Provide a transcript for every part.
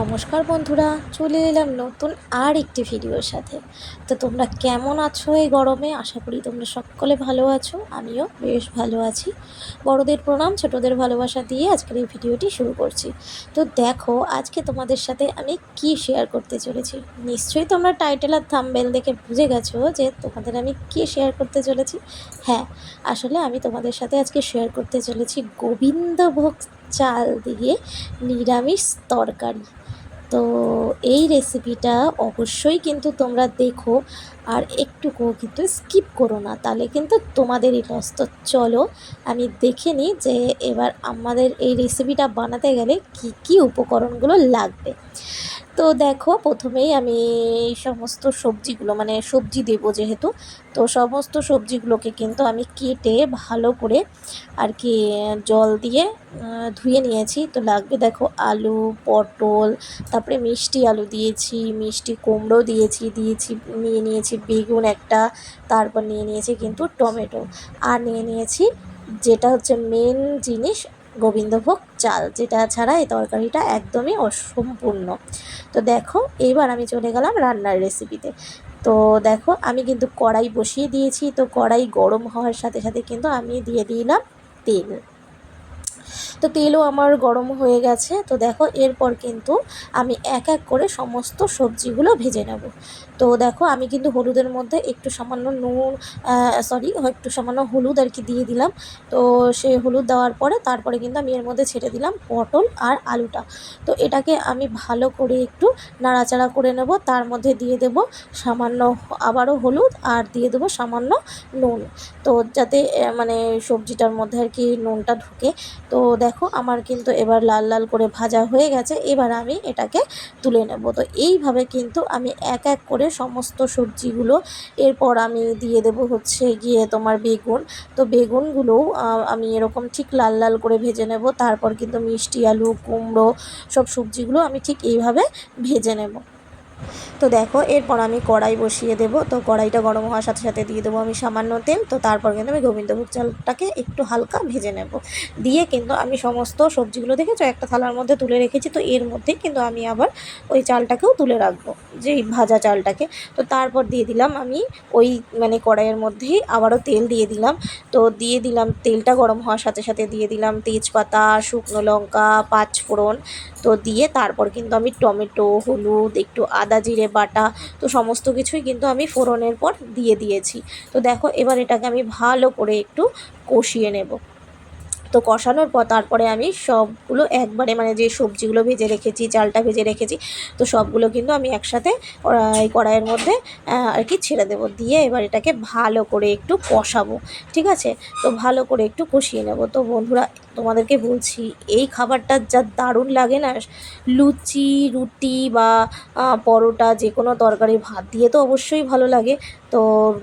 নমস্কার বন্ধুরা, চলে এলাম নতুন আর একটি ভিডিওর সাথে। তো তোমরা কেমন আছো এই গরমে? আশা করি তোমরা সকলে ভালো আছো, আমিও বেশ ভালো আছি। বড়দের প্রণাম, ছোটদের ভালোবাসা দিয়ে আজকের এই ভিডিওটি শুরু করছি। তো দেখো, আজকে তোমাদের সাথে আমি কি শেয়ার করতে চলেছি? নিশ্চয়ই তোমরা টাইটেল আর থাম্বেল দেখে বুঝে গেছো যে তোমাদের আমি কি শেয়ার করতে চলেছি। হ্যাঁ আসলে আমি তোমাদের সাথে আজকে শেয়ার করতে চলেছি গোবিন্দভোগ চাল দিয়ে নিরামিষ তরকারি। তো এই রেসিপিটা অবশ্যই কিন্তু তোমরা দেখো আর একটুকুও কিন্তু স্কিপ করো না। তাহলে কিন্তু তোমাদেরই লস তো চলো। আমি দেখে নিই যে এবার আমাদের এই রেসিপিটা বানাতে গেলে কি কি উপকরণগুলো লাগবে। তো দেখো, প্রথমেই আমি এই সমস্ত সবজিগুলো মানে সবজি দেবো যেহেতু, তো সমস্ত সবজিগুলোকে কিন্তু আমি কেটে ভালো করে আর কি জল দিয়ে ধুয়ে নিয়েছি। তো লাগবে দেখো আলু, পটল, তারপরে মিষ্টি আলু দিয়েছি, মিষ্টি কুমড়ো দিয়েছি দিয়েছি, নিয়ে নিয়েছি বেগুন একটা, তারপর নিয়ে নিয়েছি কিন্তু টমেটো। আর নিয়ে নিয়েছি যেটা হচ্ছে মেন জিনিস গোবিন্দভোগ চাল, যেটা ছাড়া এই তরকারিটা একদমই অসম্পূর্ণ। তো দেখো, এবার আমি চলে গেলাম রান্নার রেসিপিতে তো দেখো, আমি কিন্তু কড়াই বসিয়ে দিয়েছি, তো কড়াই গরম হওয়ার সাথে সাথে কিন্তু আমি দিয়ে দিলাম তেল। তো তেলও আমার গরম হয়ে গেছে। তো দেখো, এরপর কিন্তু আমি এক এক করে সমস্ত সবজিগুলো ভেজে নেব। তো দেখো, আমি কিন্তু হলুদের মধ্যে একটু সামান্য নুন সরি একটু সামান্য হলুদ আর কি দিয়ে দিলাম। তো সে হলুদ দেওয়ার পরে তারপরে কিন্তু আমি এর মধ্যে ছেড়ে দিলাম পটল আর আলুটা। তো এটাকে আমি ভালো করে একটু নাড়াচাড়া করে নেব। তার মধ্যে দিয়ে দেব সামান্য, আবারও হলুদ আর দিয়ে দেবো সামান্য নুন। তো যাতে মানে সবজিটার মধ্যে আর কি নুনটা ঢুকে। তো দেখো আমার কিন্তু এবার লাল লাল করে ভাজা হয়ে গেছে, এবার আমি এটাকে তুলে নেব। তো এইভাবে কিন্তু আমি এক এক করে সমস্ত সবজিগুলো, এরপর আমি দিয়ে দেব হচ্ছে গিয়ে তোমার বেগুন। তো বেগুনগুলোও আমি এরকম ঠিক লাল লাল করে ভেজে নেব, তারপর কিন্তু মিষ্টি আলু, কুমড়ো, সব সবজিগুলো আমি ঠিক এইভাবে ভেজে নেব। তো দেখো, এরপর আমি কড়াই বসিয়ে দেবো। তো কড়াইটা গরম হওয়ার সাথে সাথে দিয়ে দেবো আমি সামান্য তেল। তো তারপর কিন্তু আমি গোবিন্দভোগ চালটাকে একটু হালকা ভেজে নেব। দিয়ে কিন্তু আমি সমস্ত সবজিগুলো দেখেছ? একটা থালার মধ্যে তুলে রেখেছি। তো এর মধ্যে কিন্তু আমি আবার ওই চালটাকেও তুলে রাখব যে ভাজা চালটাকে। তো তারপর দিয়ে দিলাম আমি ওই মানে কড়াইয়ের মধ্যেই আবারও তেল দিয়ে দিলাম। তো দিয়ে দিলাম, তেলটা গরম হওয়ার সাথে সাথে দিয়ে দিলাম তেজপাতা, শুকনো লঙ্কা, পাঁচফোড়ন। তো দিয়ে তারপর কিন্তু আমি টমেটো, হলুদ, একটু আদা জিরে, বাটা, তো সমস্ত কিছুই কিন্তু আমি ফোড়নের পর দিয়ে দিয়েছি। তো দেখো, এবার এটাকে আমি ভালো করে একটু কষিয়ে নেব। তো কষানোর পর তারপরে আমি সবগুলো একবারে মানে যে সবজিগুলো ভেজে রেখেছি, চালটা ভেজে রেখেছি, তো সবগুলো কিন্তু আমি একসাথে এই কড়াইয়ের মধ্যে আর কি ছেড়ে দেবো। দিয়ে এবার এটাকে ভালো করে একটু কষাবো, ঠিক আছে? তো ভালো করে একটু কষিয়ে নেব। তো বন্ধুরা তোমাদেরকে বলছি, এই খাবারটা যা দারুণ লাগে না? লুচি, রুটি বা পরোটা যে কোনো তরকারি, ভাত দিয়ে তো অবশ্যই ভালো লাগে। তো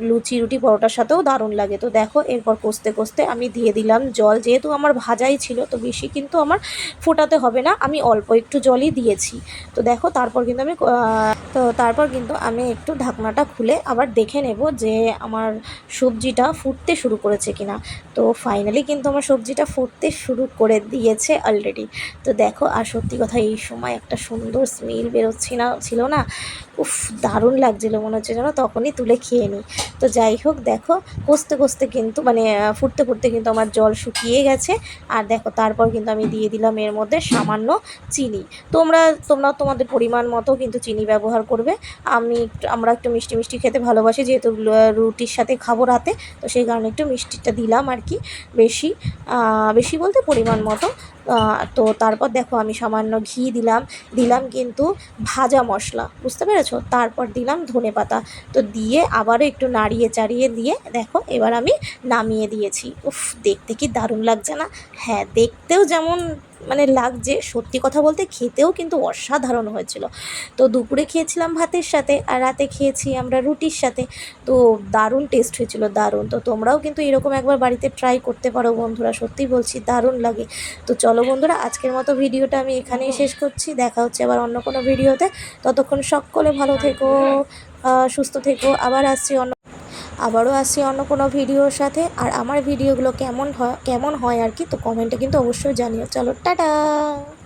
লুচি, রুটি, পরোটার সাথেও দারুণ লাগে। তো দেখো, এরপর কষতে কষতে আমি দিয়ে দিলাম জল। যেহেতু আমার ভাজাই ছিল, তো বেশি কিন্তু আমার ফোটাতে হবে না। আমি অল্প একটু জলই দিয়েছি। তো দেখো, তারপর কিন্তু আমি তো তারপর কিন্তু আমি একটু ঢাকনাটা খুলে আবার দেখে নেব যে আমার সবজিটা ফুটতে শুরু করেছে কিনা। তো ফাইনালি কিন্তু আমার সবজিটা ফুটতে শুরু করে দিয়েছে অলরেডি তো দেখো, আর সত্যি কথা, এই সময় একটা সুন্দর স্মেল বেরোচ্ছি না, ছিল না? উফ, দারুণ লাগছিল মনে হচ্ছে যেন, তখনই তুলে খেয়ে নিই। তো যাই হোক, দেখো, কষতে কষতে কিন্তু মানে ফুটতে ফুটতে কিন্তু আমার জল শুকিয়ে গেছে। আর দেখো, তারপর কিন্তু আমি দিয়ে দিলাম এর মধ্যে সামান্য চিনি। তোমরা তোমরা তোমাদের পরিমাণ মতো কিন্তু চিনি ব্যবহার করবে। আমি আমরা একটু মিষ্টি মিষ্টি খেতে ভালোবাসি, যেহেতু রুটির সাথে খাব রাতে। তো সেই কারণে একটু মিষ্টিটা দিলাম আর কি, বেশি বেশি বলতে পরিমাণ মতো। তো তারপর দেখো আমি সামান্য ঘি দিলাম। দিলাম কিন্তু ভাজা মশলা, বুঝতে পেরেছ? তারপর দিলাম ধনে পাতা। তো দিয়ে আবারও একটু নাড়িয়ে চাড়িয়ে দিয়ে দেখো এবার আমি নামিয়ে দিয়েছি। উফ, দেখতে কি দারুণ লাগছে না? হ্যাঁ দেখতেও যেমন মানে লাগছে। সত্যি কথা বলতে খেতেও কিন্তু অসাধারণ হয়েছিল। তো দুপুরে খেয়েছিলাম ভাতের সাথে আর রাতে খেয়েছি আমরা রুটির সাথে। তো দারুণ টেস্ট হয়েছিল, দারুণ। তো তোমরাও কিন্তু এরকম একবার বাড়িতে ট্রাই করতে পারো বন্ধুরা, সত্যি বলছি, দারুণ লাগে। তো চলো বন্ধুরা, আজকের মতো ভিডিওটা আমি এখানেই শেষ করছি। দেখা হচ্ছে আবার অন্য কোনো ভিডিওতে। ততক্ষণ সকলে ভালো থেকো সুস্থ থেকো। আবার আসছি অন্য আবারও আসি অন্য কোনো ভিডিওর সাথে। আর আমার ভিডিওগুলো কেমন হয় কেমন হয় আর কি, তো কমেন্টে কিন্তু অবশ্যই জানিও। চলো, টাটা!